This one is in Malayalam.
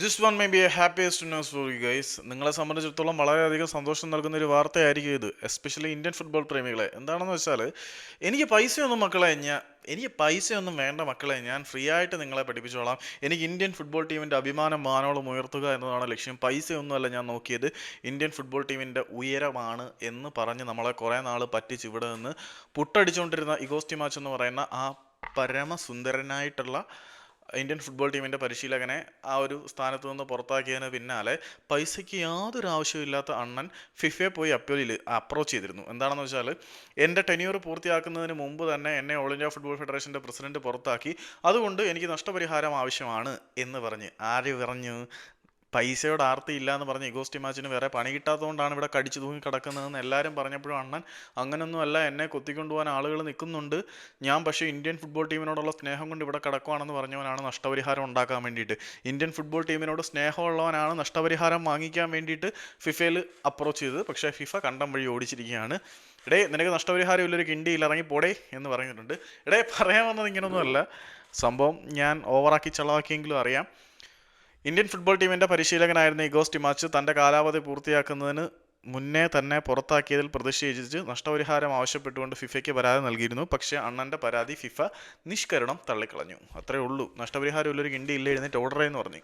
This one may be a happiest news for you guys നിങ്ങളെ സംബന്ധിച്ചിടത്തോളം വളരെയധികം സന്തോഷം നൽകുന്ന ഒരു വാർത്തയായിരിക്കും ഇത് എസ്പെഷ്യലി ഇന്ത്യൻ ഫുട്ബോൾ പ്രേമികളെ. എന്താണെന്ന് വെച്ചാൽ എനിക്ക് പൈസയൊന്നും മക്കളെ ഞാൻ എനിക്ക് പൈസയൊന്നും വേണ്ട മക്കളെ ഞാൻ ഫ്രീ ആയിട്ട് നിങ്ങളെ പഠിപ്പിച്ചോളാം. എനിക്ക് ഇന്ത്യൻ ഫുട്ബോൾ ടീമിന്റെ അഭിമാനം മാനോളം ഉയർത്തുക എന്നതാണ് ലക്ഷ്യം. പൈസയൊന്നുമല്ല ഞാൻ നോക്കിയത്. ഇന്ത്യൻ ഫുട്ബോൾ ടീമിന്റെ ഉയരമാണ് എന്ന് പറഞ്ഞ് നമ്മളെ കുറേ നാൾ പറ്റിച്ച് ഇവിടെ നിന്ന് പുട്ടടിച്ചുകൊണ്ടിരുന്ന ഇഗോസ്റ്റി മാച്ച് എന്ന് പറയുന്ന ആ പരമസുന്ദരനായിട്ടുള്ള ഇന്ത്യൻ ഫുട്ബോൾ ടീമിന്റെ പരിശീലകനെ ആ ഒരു സ്ഥാനത്ത് നിന്ന് പുറത്താക്കിയതിന് പിന്നാലെ പൈസയ്ക്ക് യാതൊരു ആവശ്യമില്ലാത്ത അണ്ണൻ ഫിഫയെ പോയി അപ്പീലിൽ അപ്രോച്ച് ചെയ്തിരുന്നു. എന്താണെന്ന് വെച്ചാൽ എന്റെ ടെന്യൂർ പൂർത്തിയാക്കുന്നതിന് മുമ്പ് തന്നെ എന്നെ ഓൾ ഇന്ത്യ ഫുട്ബോൾ ഫെഡറേഷന്റെ പ്രസിഡന്റ് പുറത്താക്കി. അതുകൊണ്ട് എനിക്ക് നഷ്ടപരിഹാരം ആവശ്യമാണ് എന്ന് പറഞ്ഞ് ആര് പറഞ്ഞു പൈസയോട് ആർത്തി ഇല്ല എന്ന് പറഞ്ഞ് ഇഗോസ്റ്റി മാച്ചിന് വേറെ പണി കിട്ടാത്തതുകൊണ്ടാണ് ഇവിടെ കടിച്ചു തൂങ്ങി കിടക്കുന്നതെന്ന് എല്ലാവരും പറഞ്ഞപ്പോഴും അണ്ണൻ അങ്ങനൊന്നുമല്ല എന്നെ കൊത്തിക്കൊണ്ടുപോകാൻ ആളുകൾ നിൽക്കുന്നുണ്ട്. ഞാൻ പക്ഷേ ഇന്ത്യൻ ഫുട്ബോൾ ടീമിനോടുള്ള സ്നേഹം കൊണ്ട് ഇവിടെ കിടക്കുവാണെന്ന് പറഞ്ഞവനാണ് നഷ്ടപരിഹാരം ഉണ്ടാക്കാൻ വേണ്ടിയിട്ട്. ഇന്ത്യൻ ഫുട്ബോൾ ടീമിനോട് സ്നേഹമുള്ളവനാണ് നഷ്ടപരിഹാരം വാങ്ങിക്കാൻ വേണ്ടിയിട്ട് ഫിഫയിൽ അപ്രോച്ച് ചെയ്തത്. പക്ഷേ ഫിഫ കണ്ടം വഴി ഓടിച്ചിരിക്കുകയാണ്. ഇടേ നിനക്ക് നഷ്ടപരിഹാരം ഇല്ലൊരു കിണ്ടിയിൽ ഇറങ്ങി പോടേ എന്ന് പറഞ്ഞിട്ടുണ്ട്. ഇടേ പറയാൻ വന്നത് ഇങ്ങനൊന്നുമല്ല. സംഭവം ഞാൻ ഓവറാക്കി ചളവാക്കിയെങ്കിലും അറിയാം. ഇന്ത്യൻ ഫുട്ബോൾ ടീമിന്റെ പരിശീലകനായിരുന്ന ഇഗോസ് ടിമാച്ച് തന്റെ കാലാവധി പൂർത്തിയാക്കുന്നതിന് മുന്നേ തന്നെ പുറത്താക്കിയതിൽ പ്രതിഷേധിച്ച് നഷ്ടപരിഹാരം ആവശ്യപ്പെട്ടുകൊണ്ട് ഫിഫയ്ക്ക് പരാതി നൽകിയിരുന്നു. പക്ഷേ അണ്ണന്റെ പരാതി ഫിഫ നിഷ്കരണം തള്ളിക്കളഞ്ഞു. അത്രേ ഉള്ളൂ. നഷ്ടപരിഹാരം ഉള്ളൊരു കിണ്ടി ഇല്ല എഴുന്നേറ്റ് ഓർഡർ എന്ന് പറഞ്ഞു.